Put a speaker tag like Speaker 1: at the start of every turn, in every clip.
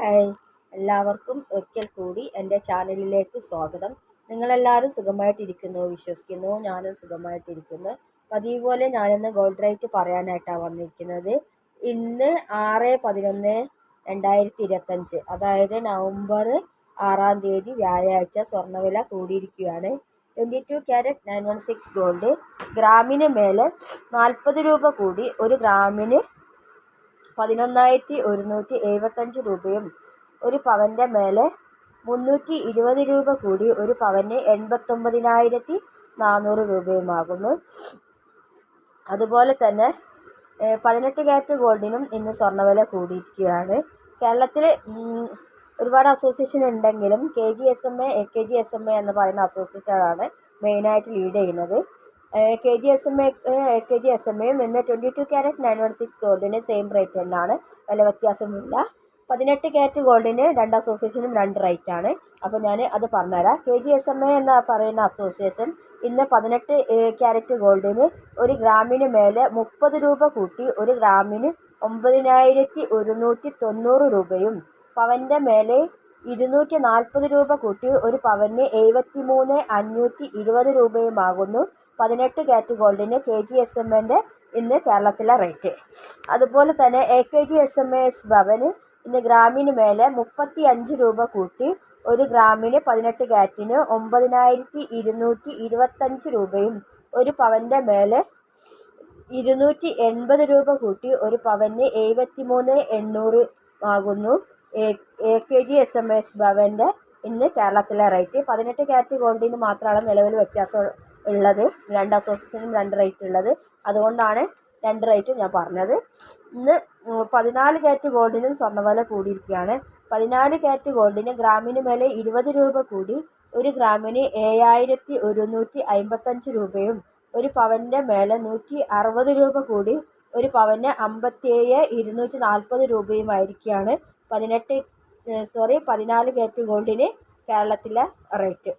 Speaker 1: Hi. എല്ലാവർക്കും ഒരിക്കൽ കൂടി എന്റെ ചാനലിലേക്ക് സ്വാഗതം. നിങ്ങളെല്ലാവരും സുഖമായിട്ടിരിക്കുന്നു വിശ്വസിക്കുന്നു. ഞാനും സുഖമായിട്ടിരിക്കുന്നു. പതിവ് പോലെ ഞാനിന്ന് ഗോൾഡ് റേറ്റ് പറയാനായിട്ടാണ് വന്നിരിക്കുന്നത്. ഇന്ന് ആറ് പതിനൊന്ന് രണ്ടായിരത്തി ഇരുപത്തഞ്ച് അതായത് നവംബർ ആറാം തീയതി വ്യാഴാഴ്ച സ്വർണവില കൂടിയിരിക്കുകയാണ്. Twenty two carat nine one six gold ഗ്രാമിന് മേലെ നാൽപ്പത് രൂപ കൂടി ഒരു ഗ്രാമിന് പതിനൊന്നായിരത്തി ഒരുന്നൂറ്റി എഴുപത്തഞ്ച് രൂപയും ഒരു പവന്റെ മേലെ മുന്നൂറ്റി ഇരുപത് രൂപ കൂടി ഒരു പവന് എൺപത്തൊമ്പതിനായിരത്തി നാനൂറ് രൂപയുമാകുന്നു. അതുപോലെ തന്നെ പതിനെട്ട് ക്യാരറ്റ് ഗോൾഡിനും ഇന്ന് സ്വർണവില കൂടിയിരിക്കുകയാണ്. കേരളത്തിൽ ഒരുപാട് അസോസിയേഷൻ ഉണ്ടെങ്കിലും K G S M A K G S M A A എന്ന് പറയുന്ന അസോസിയേഷനാണ് മെയിനായിട്ട് ലീഡ് ചെയ്യുന്നത്. K G S M A K G S M എയും എന്ന twenty two carat nine one six ഗോൾഡിന് same rate തന്നെയാണ്. വില വ്യത്യാസമില്ല. പതിനെട്ട് ക്യാരറ്റ് ഗോൾഡിന് രണ്ട് അസോസിയേഷനും രണ്ട് റേറ്റ് ആണ്. അപ്പോൾ ഞാൻ അത് പറഞ്ഞുതരാം. K G S M A എന്ന് പറയുന്ന അസോസിയേഷൻ ഇന്ന് പതിനെട്ട് ക്യാരറ്റ് ഗോൾഡിന് ഒരു ഗ്രാമിന് മേലെ മുപ്പത് രൂപ കൂട്ടി ഒരു ഗ്രാമിന് ഒമ്പതിനായിരത്തി ഒരുന്നൂറ്റി തൊണ്ണൂറ് രൂപയും പവന്റെ മേലെ ഇരുന്നൂറ്റി നാൽപ്പത് രൂപ കൂട്ടി ഒരു പവന് എഴുപത്തി മൂന്ന് അഞ്ഞൂറ്റി ഇരുപത് രൂപയുമാകുന്നു പതിനെട്ട് കാറ്റ് ഗോൾഡിന് കെ ജി എസ് എം എന്റെ ഇന്ന് കേരളത്തിലെ റേറ്റ്. അതുപോലെ തന്നെ A K G S M S ഭവന് ഇന്ന് ഗ്രാമിന് മേലെ മുപ്പത്തി അഞ്ച് രൂപ കൂട്ടി ഒരു ഗ്രാമിന് പതിനെട്ട് കാറ്റിന് ഒമ്പതിനായിരത്തി ഇരുന്നൂറ്റി ഇരുപത്തഞ്ച് രൂപയും ഒരു പവന്റെ മേലെ ഇരുന്നൂറ്റി എൺപത് രൂപ കൂട്ടി ഒരു പവന് എഴുപത്തി മൂന്ന് എണ്ണൂറ് ആകുന്നു. A K G S M S ഭവന്റെ ഇന്ന് കേരളത്തിലെ റേറ്റ്. പതിനെട്ട് കാറ്റ് ഗോൾഡിന് മാത്രമാണ് നിലവിൽ വ്യത്യാസം ഉള്ളത്. രണ്ട് അസോസിയേഷനും രണ്ട് റേറ്റ് ഉള്ളത്. അതുകൊണ്ടാണ് രണ്ട് റേറ്റും ഞാൻ പറഞ്ഞത്. ഇന്ന് പതിനാല് ക്യാരറ്റ് ഗോൾഡിനും സ്വർണവില കൂടിയിരിക്കുകയാണ്. പതിനാല് ക്യാരറ്റ് ഗോൾഡിന് ഗ്രാമിന് മേലെ ഇരുപത് രൂപ കൂടി ഒരു ഗ്രാമിന് ഏഴായിരത്തി ഒരുന്നൂറ്റി അമ്പത്തഞ്ച് രൂപയും ഒരു പവന്റെ മേലെ നൂറ്റി അറുപത് രൂപ കൂടി ഒരു പവന് അമ്പത്തിയേഴ് ഇരുന്നൂറ്റി നാൽപ്പത് രൂപയുമായിരിക്കുകയാണ് പതിനെട്ട് സോറി പതിനാല് ക്യാരറ്റ് ഗോൾഡിന് കേരളത്തിലെ റേറ്റ്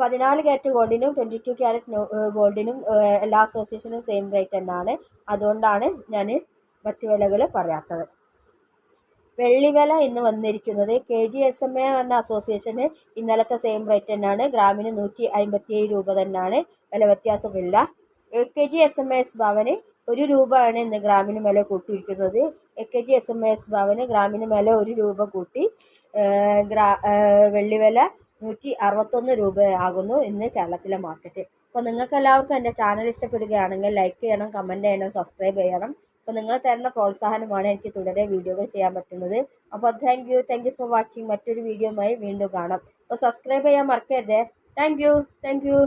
Speaker 1: പതിനാല് ക്യാരറ്റ് ഗോൾഡിനും ട്വന്റി ടു ക്യാരറ്റ് ഗോൾഡിനും എല്ലാ അസോസിയേഷനും സെയിം റേറ്റ് തന്നെയാണ് അതുകൊണ്ടാണ് ഞാൻ മറ്റു വിലകൾ പറയാത്തത്. വെള്ളി വില ഇന്ന് വന്നിരിക്കുന്നത് K G S M A എന്ന അസോസിയേഷന് ഇന്നലത്തെ സെയിം റേറ്റ് തന്നെയാണ് ഗ്രാമിന് നൂറ്റി അമ്പത്തി ഏഴ് രൂപ തന്നെയാണ് വില വ്യത്യാസമില്ല. A K G S M S ഭവന് ഒരു രൂപയാണ് ഇന്ന് ഗ്രാമിന് വില കൂട്ടിയിരിക്കുന്നത്. A K G S M S ഭവന് ഗ്രാമിന് മേലെ ഒരു രൂപ കൂട്ടി ഗ്രാ വെള്ളി വില നൂറ്റി അറുപത്തൊന്ന് രൂപയാകുന്നു ഇന്ന് കേരളത്തിലെ മാർക്കറ്റ് അപ്പോൾ നിങ്ങൾക്ക് എല്ലാവർക്കും എന്റെ ചാനൽ ഇഷ്ടപ്പെടുകയാണെങ്കിൽ ലൈക്ക് ചെയ്യണം കമന്റ് ചെയ്യണം സബ്സ്ക്രൈബ് ചെയ്യണം. അപ്പോൾ നിങ്ങൾ തരുന്ന പ്രോത്സാഹനമാണ് എനിക്ക് തുടരെ വീഡിയോകൾ ചെയ്യാൻ പറ്റുന്നത്. അപ്പോൾ thank you thank you for watching മറ്റൊരു വീഡിയോയുമായി വീണ്ടും കാണാം. അപ്പോൾ സബ്സ്ക്രൈബ് ചെയ്യാൻ മറക്കരുത്. Thank you thank U